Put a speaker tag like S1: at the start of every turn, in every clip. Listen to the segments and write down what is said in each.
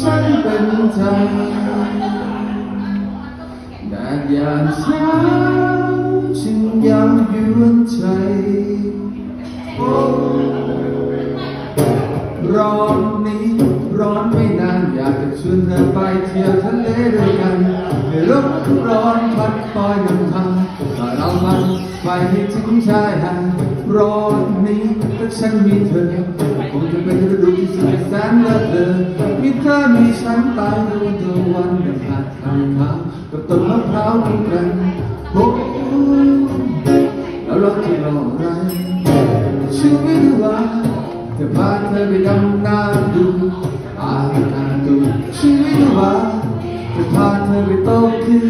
S1: ฉันเป็นใจแดดยามเช้าฉันยังยวนใจร้อนนี้ร้อนไม่นานอยากจะชวนเธอไปเที่ยวทะเลด้วยกันในลมร้อนพัดคอยนำทางถ้าเรามันไปให้ถึงชายหาดร้อนนี้ถ้าฉันมีเธอ จะเป็นฤดูที่สุดแสนเลิศเลอมีเธอมีฉันตายดวงตะวันในหาดทางขากับต้นมะพร้าวคู่กันโอ้แล้วเราจะรออะไรชีวิตว่าจะพาเธอไปดำน้ำดูอาบน้ำดูชีวิตว่าจะพาเธอไปโตขึ้น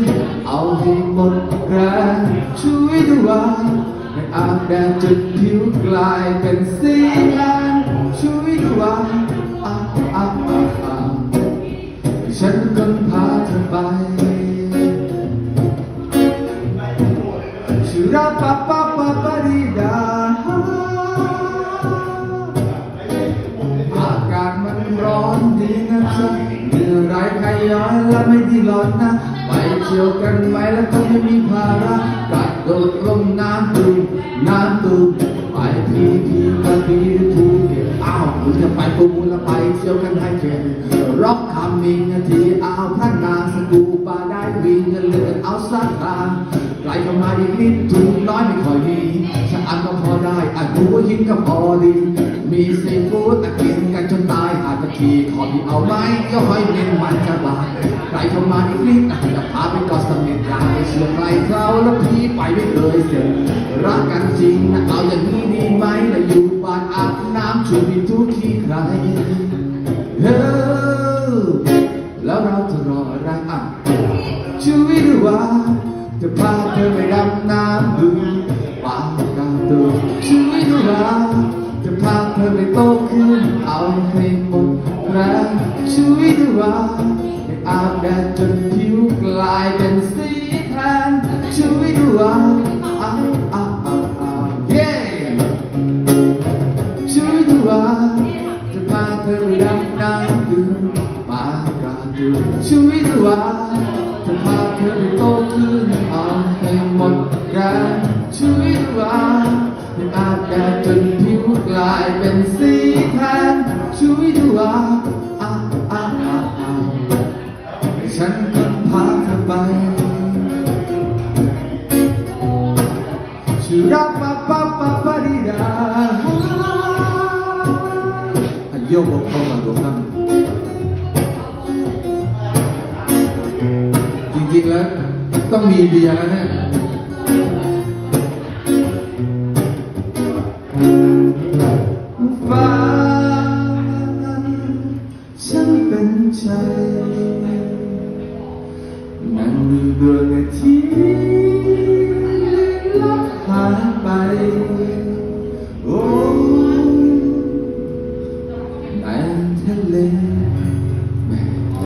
S1: เอาให้หมดแรงชีวิตว่าให้อาบแดดจนผิวกลายเป็นสีแดง ชีวิตว่าอ้าอ้าอ้าอ้าวฉันก็พาเธอไปชูราปะปะปะปะดีดาอากาศมันร้อนดีนะจ๊ะเหนื่อยไรใครย้อยและไม่ดีร้อนนะ ไปเที่ยวกันไหมแล้วก็ไม่มีภาระกระโดดลงน้ำตูน้ำตูไปพี คุณจะไปปูล้วไปเที่ยวกันให้เก่งร็อกคำมิงที่อาพระนางสกูบาได้วิ่งเลือดเอาสักทาไกลเข้ามาอีกนิดถูกน้อยไม่ค่อยมีสะอาดก็พอได้อาจดูว่าหินก็พอดี มีซีฟู้ดแต่กินกันจนตายอาจจะขี่ขอที่เอาไหมเดี๋ยวหอยเม่นมันจะบาดไกลเข้ามาอีกนิดอาจจะพาไปกาะเสม็ดยาไปเชื่อใครเขาแล้วพี่ไปไม่เคยเสร็ ใครเฮ้อแล้วเราจะรออะไรอะชีวิตว่า จะพาเธอไปดำน้ำดูปากกาตูชีวิตว่าจะพาเธอไปโตขึ้นเอาให้หมดแรงชีวิตว่าให้อาบแดดจนผิ ธอไปดำน้ำดูปากกาตูชีวิตว่าจะพาเธอไปโตขึ้นเอาให้หมดแรงชีวิตว่าให้อาบแดดจนผิวกลายเป็นสีแทนชีวิตว่าอ้าอ้าอ้าอ้าฉันก็พาเธอไปชื่อรักปะปะปะปะดีดา อายุบอกเข้ามาดูครับจริงๆแล้ว ต้องมีเบียร์แล้วเนี่ยฟ้าฉันเป็นใจนั่งดูดวงอาทิตย์ลับหายไป